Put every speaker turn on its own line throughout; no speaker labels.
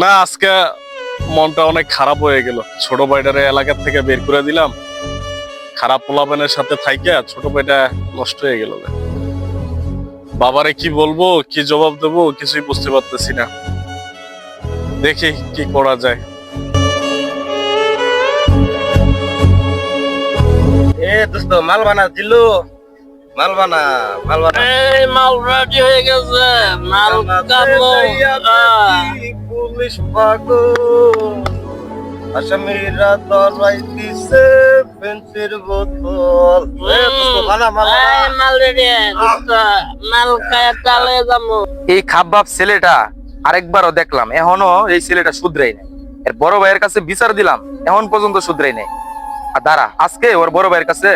না আজকে মনটা অনেক খারাপ হয়ে গেল। ছোট ভাইটারে এলাকা থেকে বের করে দিলাম। খারাপ পোলাপানের সাথে থাইকা ছোট ভাইটা নষ্ট হয়ে গেল বাবারে কি বলব কি জবাব দেবো কিছুই বুঝতে পারতেছি না। দেখি কি করা যায়।
এ দোস্ত মাল বানা দিলু মাল বানা মাল বানা।
এই মাল রেডি হয়ে গেছে। মাল কাটলো
পুলিশ পাগল আসামিরা ধরাই দিছে পেন্সির বোতল
এই খাব্বাব ছেলেটা আরেকবারও দেখলাম। এখনও এই ছেলেটা শুধরাই নাই। এর বড় ভাইয়ের কাছে বিচার দিলাম, এখন পর্যন্ত শুধরাই নাই। আর দাঁড়া, আজকে ওর বড় ভাইয়ের কাছে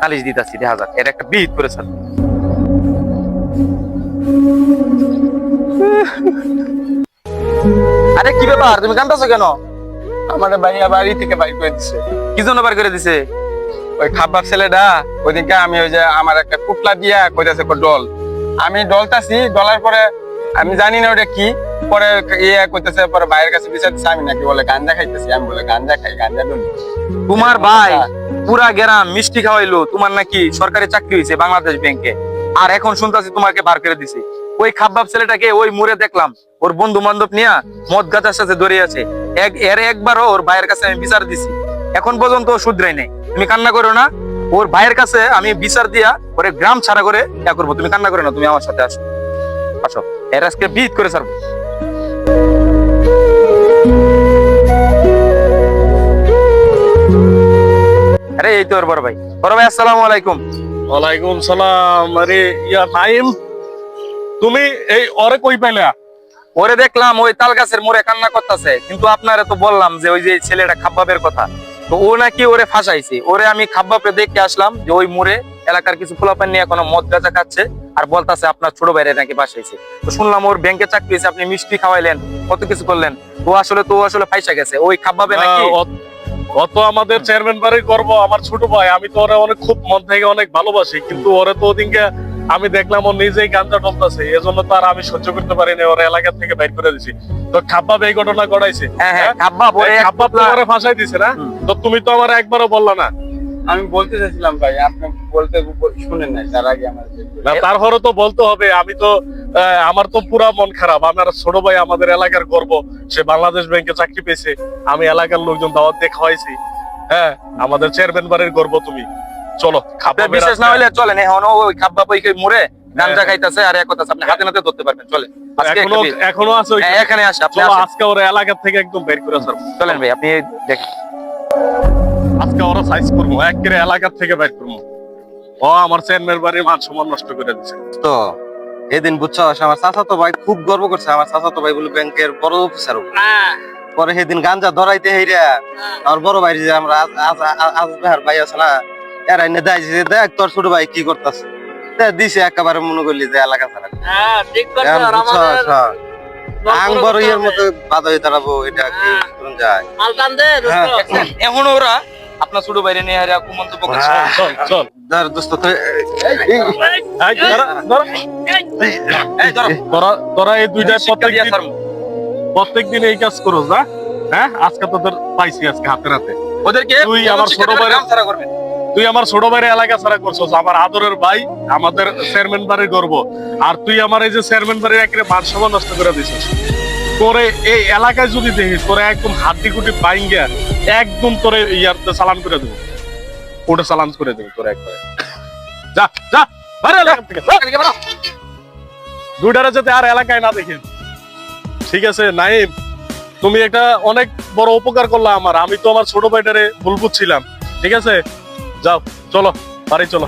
নালিশ দিতাছি, দেখা যাক। এর একটা বিহিত করে ছাড় আরে কি ব্যাপার? তুমি কান্দাছো কেন?
আমার ভাইয়া বাড়ি থেকে বাড়ি করে দিছে।
কি জন্য বার করে দিছে?
ওই খাবার ছেলেটা ওইদিকে আমি ওই যে আমার একটা পুটলা দিয়া কইতাছে ডল। আমি ডলতাছি ডলার পরে আমি জানি না ওটা কি। পরে ইয়ে কইতেছে পরে ভাইয়ের কাছে বিচার দিছে আমি নাকি বলে গাঞ্জা খাইতেছি। আমি বলে গাঞ্জা খাই গাঞ্জা ডলি
তোমার ভাই পুরা গ্রাম মিষ্টি খাওয়াইলো তোমার নাকি সরকারি চাকরি হয়েছে বাংলাদেশ ব্যাংকে। আর এখন শুনতাছি তোমাকে বার করে দিছে। ওই খাব্বাব ছেলেটাকে ওই মুড়ে দেখলাম। ওর বন্ধু বান্ধব নিয়া মদ গাছার সাথে দড়িয়ে আছে। এর একবারও ওর ভাইয়ের কাছে আমি বিচার দিছি। এখন পর্যন্ত ও শুধরাই নাই। তুমি কান্না করো না। ওর ভাইয়ের কাছে আমি বিচার দিয়া ওরে গ্রাম ছাড়া করে ইয়া করব। তুমি কান্না করো না, তুমি আমার সাথে আসো। আসো। এর আজকে বিট করে ছাড়বো। আরে, এই তো ওর বড় ভাই। বড় ভাই, আসসালামু আলাইকুম।
ওয়ালাইকুম সালাম। আরে, ইয়া নাইম? তুমি এই অরে কই পাইলা?
ওরে দেখলাম ওই তাল গাছের মোড়ে কান্না করতেছে কিন্তু আপনারা তো বললাম যে ওই যে ছেলেটা খাব্বাবের কথা। তো ও নাকি ওরে ফাঁসাইছে। ওরে আমি খাব্বাবে দেখে আসলাম যে ওই মোড়ে এলাকার কিছু পোলাপান নিয়ে এখনও মদ গাঁজা খাচ্ছে আর বলতাছে আপনার ছোট ভাইরে নাকি ফাঁসাইছে। তো শুনলাম ওর ব্যাংকে চাকরি হয়েছে আপনি মিষ্টি খাওয়াইলেন কত কিছু করলেন। তো আসলে তো আসলে ফাইসা গেছে। ওই খাব্বাবে নাকি?
অত- অত আমাদের চেয়ারম্যান বাড়ির গর্ব আমার ছোট ভাই। আমি তো ওরা অনেক খুব মন থেকে অনেক ভালোবাসি কিন্তু ওরে তো ওদিনকে আমি দেখলাম ও নিজেই গাঞ্জা টমতাছে এজন্য তো আর আমি সহ্য করতে পারিনি ওর এলাকা থেকে বাইর করে দিছি। তো খাব্বাব এই ঘটনা ঘটাইছে
হ্যাঁ হ্যাঁ খাব্বাব এক
খাব্বাব তোমারে ফাঁসাই দিছে না? তো তুমি তো আমার একবারও বললা না।
আমি বলতে চাইছিলাম ভাই আপনি বলতে শুনেন নাই তার আগে আমার
না তারপরে তো বলতে হবে আমি তো আমার তো পুরা মন খারাপ। আমার ছোট ভাই আমাদের এলাকার গর্ব সে বাংলাদেশ ব্যাংকে চাকরি পেয়েছে আমি এলাকার লোকজন দাওয়াত দিয়ে খাওয়াইছি। হ্যাঁ আমাদের চেয়ারম্যান বাড়ির গর্ব তুমি। চলো
আপনার বিশেষ না হলে চলেন এখনও ওই খাব্বাব ওই মোড়ে গাঞ্জা
হ্যাঁ।
খাইতেছে আর এক কথা আপনি হাতে নাতে ধরতে পারবেন আজকে এখনও
এখনও আছে ওই
হ্যাঁ, এখানে আসে আপনি
চলো আজকে ওরা এলাকা থেকে একদম বের করে স্যার
চলেন ভাই আপনি দেখেন
আজকে ওরা সাইজ করব একেবারে এলাকা থেকে বের করব। ও আমার চেয়ারম্যান বাড়ির মান সম্মান নষ্ট করে দিচ্ছে
তো এদিন বুঝছ আমার চাচাতো ভাই খুব গর্ব করছে আমার চাচাতো ভাই বলে ব্যাংকের বড় অফিসার পরে সেদিন গাঞ্জা ধরাইতে হেইরা আমার বড় ভাই যে আমরা আজ আজ আজ- আজ ভাই আছে না এরা এনে দেয় যে দেখ তোর ছোট ভাই কি করতেছে। দিছে একেবারে মনে করলি যে এলাকা ছাড়া।
হ্যাঁ
হ্যাঁ। আং বড় ইয়ের মতো বাধা হয়ে দাঁড়াবো এটা কি। যায়?
মাল টান দে। দোস্ত।
এখন ওরা আপনার ছোট বাইরে নিয়ে হারিয়া কুমন্তব্য করছে।
চল চল
ধর দোস্ত এই-
এই, ধরা, ধরা।
এই ধরো।
তোরা তোরা এই দুইটা প্রত্যেক দিন প্রত্যেক দিন এই কাজ করো না হ্যাঁ? আজকে তোদের পাইছি আজকে হাতে হাতে
ওদেরকে
তুই আমার ছোট
দিবেন,
ভাইরে-
ছাড়া করবেন।
তুই আমার ছোট ভাইয়ের এলাকা ছাড়া করছস, আমার আদরের ভাই আমাদের চেয়ারম্যান বাড়ির গর্ব। আর তুই আমার এই যে চেয়ারম্যান বাড়ির একেবারে মান নষ্ট করে দিছিস। তোরে এই এলাকায় যদি দেখিস, তোরে একদম হাড্ডি কুটি বাইঙ্গা একদম তোরে ইয়ারতে চালান করে দেবো। ওটা চালান করে দেবো তোরে একবারে। যা যা। দুইটারে যাতে আর এলাকায় না দেখেন ঠিক আছে, নাইম, তুমি একটা অনেক বড় উপকার করলা আমার। আমি তো আমার ছোট ভাইটারে ভুল বুঝছিলাম। ঠিক আছে? যাও চলো বাড়ি চলো।